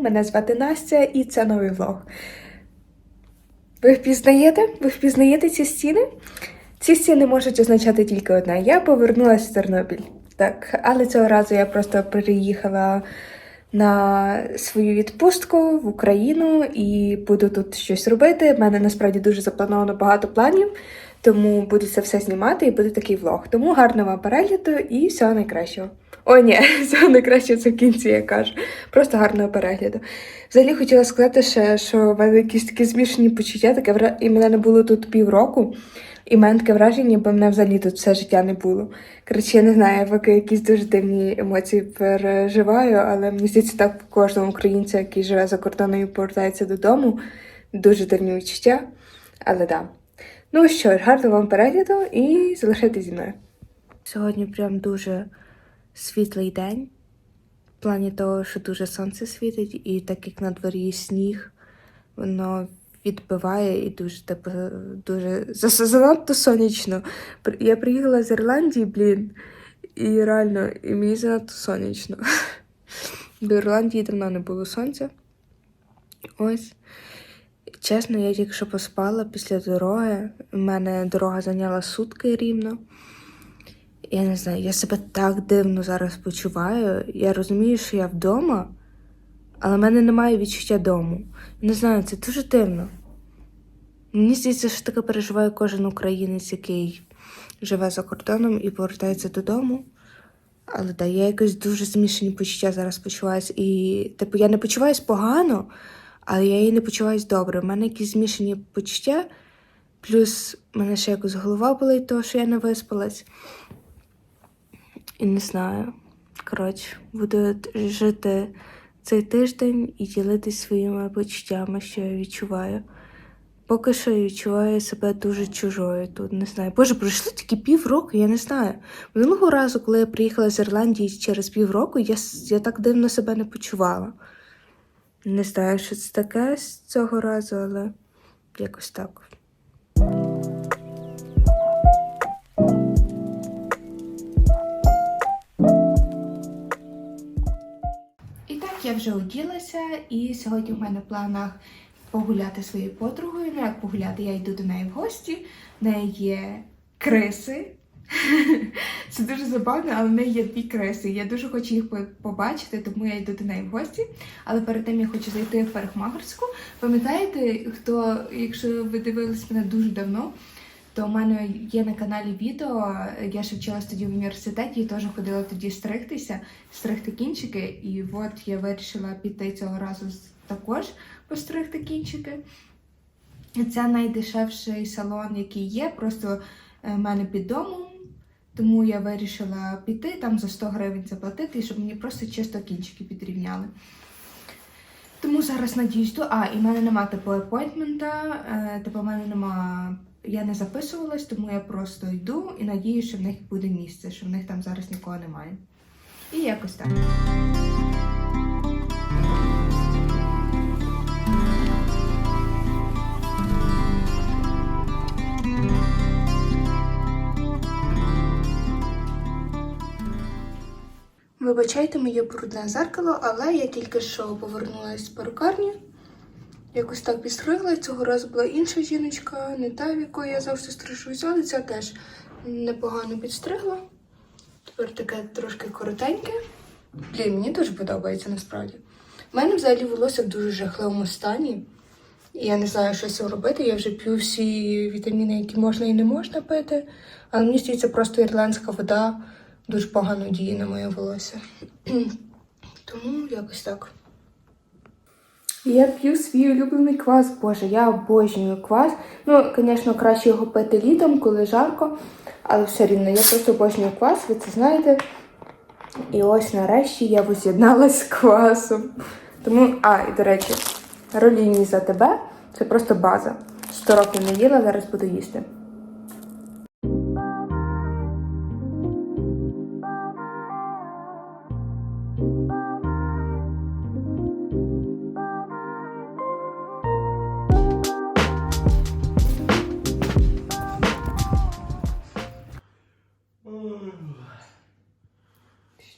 Мене звати Настя і це новий влог. Ви впізнаєте? Ви впізнаєте ці стіни? Ці стіни можуть означати тільки одне. Я повернулася в Тернопіль. Так, але цього разу я просто приїхала на свою відпустку в Україну і буду тут щось робити. У мене насправді дуже заплановано багато планів, тому буду це все знімати і буде такий влог. Тому гарного перегляду і всього найкращого. О, ні, всього найкращого це в кінці, я кажу. Просто гарного перегляду. Взагалі хотіла сказати ще, що в мене якісь такі змішані почуття, таке вра- і мене не було тут півроку. І в мене таке враження, бо мене взагалі тут все життя не було. Коротше, я не знаю, поки якісь дуже дивні емоції переживаю, але мені здається, так кожному українцю, який живе за кордоном і повертається додому, дуже дивні відчуття. Але да. Ну що ж, гарного вам перегляду і залишайтесь зі мною. Сьогодні прям дуже світлий день. В плані того, що дуже сонце світить, і так як на дворі сніг, воно відбиває і дуже типу, дуже занадто сонячно. Я приїхала з Ірландії, блін, і реально, і мені занадто сонячно. До Ірландії давно не було сонця. Ось. Чесно, я тільки що поспала після дороги. У мене дорога зайняла сутки рівно. Я не знаю, я себе так дивно зараз почуваю. Я розумію, що я вдома, але в мене немає відчуття дому. Не знаю, це дуже дивно. Мені здається, що таке переживає кожен українець, який живе за кордоном і повертається додому. Але да, я якось дуже змішані почуття зараз почуваюся. І, типу, я не почуваюсь погано, але я і не почуваюсь добре. У мене якісь змішані почуття, плюс в мене ще якось голова болить, того, що я не виспалась. І не знаю. Коротше, буду жити цей тиждень і ділитись своїми почуттями, що я відчуваю. Поки що я відчуваю себе дуже чужою тут, не знаю. Боже, пройшло тільки півроку, я не знаю. Минулого разу, коли я приїхала з Ірландії через півроку, я, я так дивно себе не почувала. Не знаю, що це таке з цього разу, але якось так. Вже оділася, і сьогодні в мене в планах погуляти своєю подругою. Ну, як погуляти, я йду до неї в гості. В неї є криси. Це дуже забавно, але в неї є дві криси. Я дуже хочу їх побачити, тому я йду до неї в гості. Але перед тим я хочу зайти в парикмахерську. Пам'ятаєте, хто, якщо ви дивились мене дуже давно, то у мене є на каналі відео. Я ще вчилась тоді в університеті і теж ходила тоді стригтися, стригти кінчики. І от я вирішила піти цього разу також постригти кінчики. Це найдешевший салон, який є, просто е, в мене під домом. Тому я вирішила піти там за 100 гривень заплатити, щоб мені просто чисто кінчики підрівняли. Тому зараз надіюсь, то. А, і в мене нема типу апойнтмента, е, типу, в мене нема. Я не записувалась, тому я просто йду і надіюсь, що в них буде місце, що в них там зараз нікого немає. І якось так. Вибачайте моє брудне зеркало, але я тільки що повернулася з перукарні. Якось так підстригла. Цього разу була інша жіночка, не та, в якої я завжди стрижусь, але ця теж непогано підстригла. Тепер таке трошки коротеньке. Блін, мені дуже подобається насправді. У мене взагалі волосся в дуже жахливому стані. І я не знаю, що з цим робити. Я вже п'ю всі вітаміни, які можна і не можна пити. Але мені здається, просто ірландська вода дуже погано діє на моє волосся. Тому якось так. Я п'ю свій улюблений квас, боже, я обожнюю квас. Ну, звісно, краще його пити літом, коли жарко, але все рівно, я просто обожнюю квас, ви це знаєте. І ось нарешті я воз'єдналась з квасом. Тому, а, і до речі, роліні за тебе це просто база. Сто років не їла, зараз буду їсти.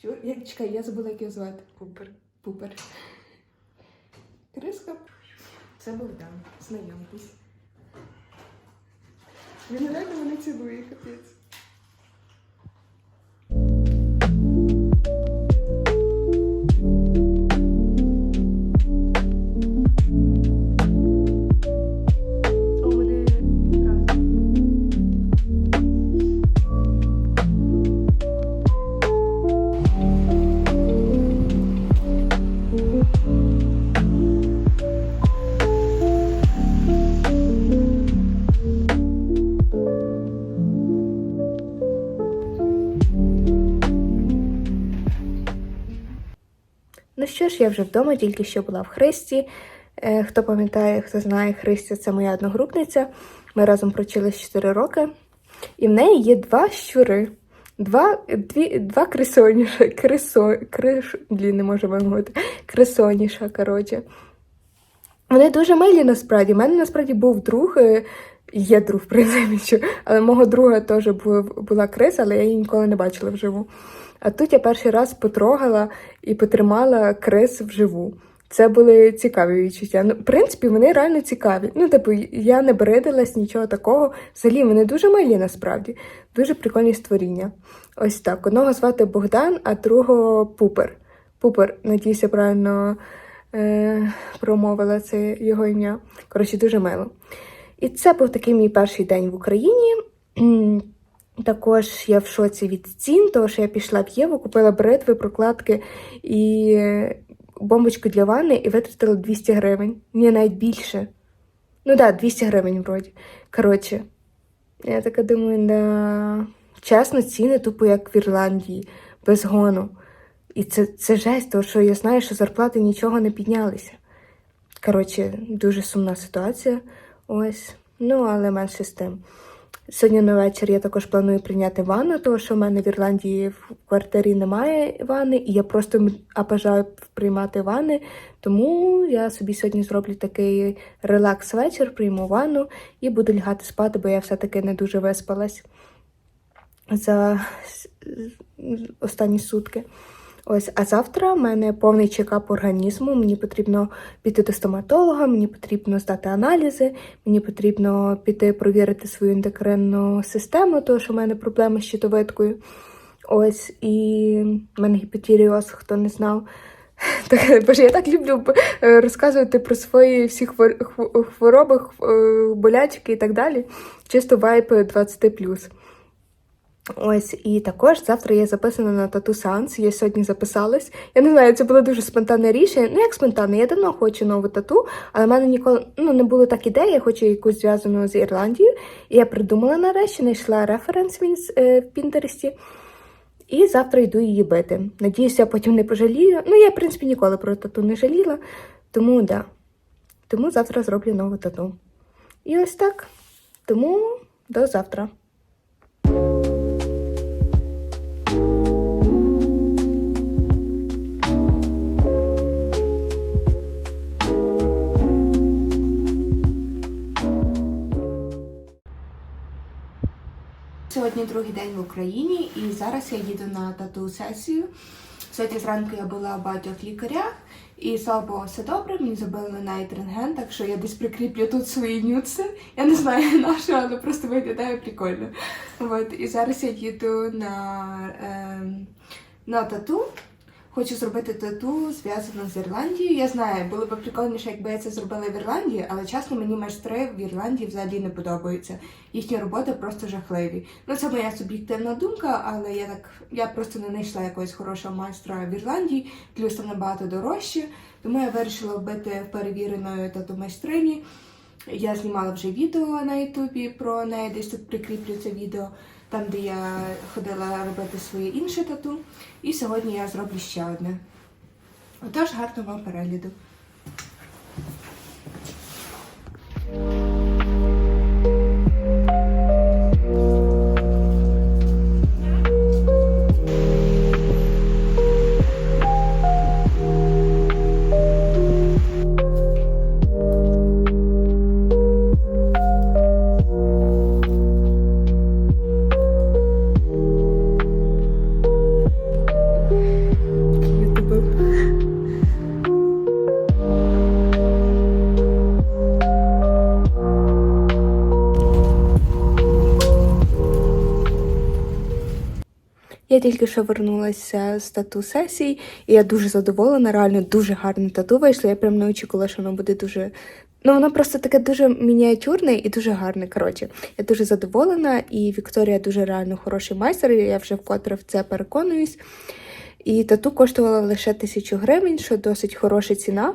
Що? Я, чекай, я забула, як його звати. Пупер. Пупер. Криска. Це Богдан. Знайомтесь. Він реально мене цілує, капець. Ну що ж, я вже вдома, тільки що була в Христі. Е, Хто пам'ятає, хто знає, Христя це моя одногрупниця. Ми разом провчились 4 роки. І в неї є два щури. Два, дві, два крисоніша, крисо, криш, блін, не можу вимовити, крисоніша, коротше. Вони дуже милі насправді. У мене насправді був друг, е, є друг, що- але мого друга теж була криса, але я її ніколи не бачила вживу. А тут я перший раз потрогала і потримала крис вживу. Це були цікаві відчуття. Ну, в принципі, вони реально цікаві. Ну, типу, я не бридилась, нічого такого. Взагалі, вони дуже милі насправді, дуже прикольні створіння. Ось так. Одного звати Богдан, а другого Пупер. Пупер, надіюся, правильно е, промовила це його ім'я. Коротше, дуже мило. І це був такий мій перший день в Україні. Також я в шоці від цін, тому що я пішла в Єву, купила бритви, прокладки і бомбочку для ванни і витратила 200 гривень. Ні, навіть більше. Ну так, да, 200 гривень вроді. Коротше, я така думаю, да. чесно, ціни тупо як в Ірландії, без гону. І це, це жесть, тому що я знаю, що зарплати нічого не піднялися. Коротше, дуже сумна ситуація. Ось. Ну, але менше з тим. Сьогодні на вечір я також планую прийняти ванну, тому що в мене в Ірландії в квартирі немає ванни, і я просто обожаю приймати ванни. Тому я собі сьогодні зроблю такий релакс-вечір, прийму ванну і буду лягати спати, бо я все-таки не дуже виспалась за останні сутки. Ось, а завтра в мене повний чекап організму. Мені потрібно піти до стоматолога, мені потрібно здати аналізи, мені потрібно піти провірити свою ендокринну систему, тому що в мене проблеми з щитовидкою. Ось, і в мене гіпотіріоз, хто не знав. Так, боже, я так люблю е, розказувати про свої всі хвор- хвороби, е, болячки і так далі. Чисто вайп 20+. Ось, і також завтра я записана на тату сеанс. Я сьогодні записалась. Я не знаю, це було дуже спонтанне рішення. Ну, як спонтанне, я давно хочу нову тату, але в мене ніколи ну, не було так ідеї, я хочу якусь зв'язану з Ірландією. І я придумала нарешті, знайшла референс в, е, Пінтересті. І завтра йду її бити. Надіюся, я потім не пожалію. Ну, я, в принципі, ніколи про тату не жаліла. Тому да. Тому завтра зроблю нову тату. І ось так. Тому до завтра. Сьогодні другий день в Україні, і зараз я їду на тату сесію. Сьогодні зранку я була в багатьох лікарях, і слава Богу, все добре. Мені зробили навіть рентген, так що я десь прикріплю тут свої нюци. Я не знаю на що, але просто виглядає прикольно. От, і зараз я їду на, е, на тату. Хочу зробити тату зв'язану з Ірландією. Я знаю, було б прикольніше, якби я це зробила в Ірландії, але чесно, мені майстри в Ірландії взагалі не подобаються. Їхні роботи просто жахливі. Ну це моя суб'єктивна думка, але я так я просто не знайшла якогось хорошого майстра в Ірландії, плюс там набагато дорожче. Тому я вирішила вбити перевіреної тату майстрині. Я знімала вже відео на Ютубі про неї, десь тут прикріплю це відео, там де я ходила робити своє інше тату. І сьогодні я зроблю ще одне. Отож, гарного вам перегляду. Я тільки що вернулася з тату сесії, і я дуже задоволена. Реально дуже гарне тату вийшло. Я прям не очікувала, що воно буде дуже. Ну, воно просто таке дуже мініатюрне і дуже гарне. Коротше, я дуже задоволена, і Вікторія дуже реально хороший майстер. Я вже вкотре в це переконуюсь. І тату коштувала лише тисячу гривень, що досить хороша ціна.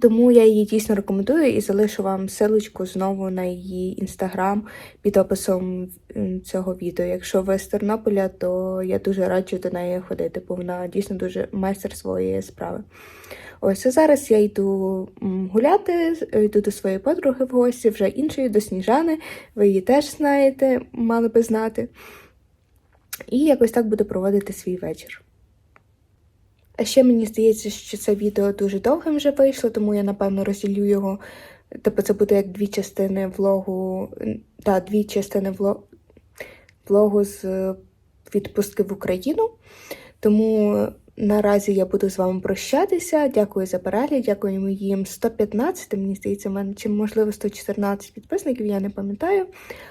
Тому я її дійсно рекомендую і залишу вам силочку знову на її інстаграм під описом цього відео. Якщо ви з Тернополя, то я дуже раджу до неї ходити, бо вона дійсно дуже майстер своєї справи. Ось а зараз я йду гуляти, йду до своєї подруги в гості, вже іншої, до Сніжани. Ви її теж знаєте, мали би знати. І якось так буду проводити свій вечір. А ще мені здається, що це відео дуже довгим вже вийшло, тому я напевно розділю його. Тобто це буде як дві частини влогу, та дві частини вло- влогу з е, відпустки в Україну. Тому наразі я буду з вами прощатися. Дякую за перегляд, дякую моїм 115, мені здається, в мене чи можливо 114 підписників, я не пам'ятаю.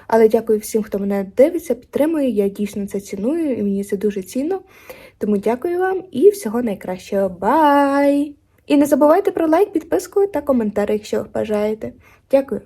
Але дякую всім, хто мене дивиться, підтримує. Я дійсно це ціную і мені це дуже цінно. Тому дякую вам і всього найкращого. Бай! І не забувайте про лайк, підписку та коментар, якщо бажаєте. Дякую.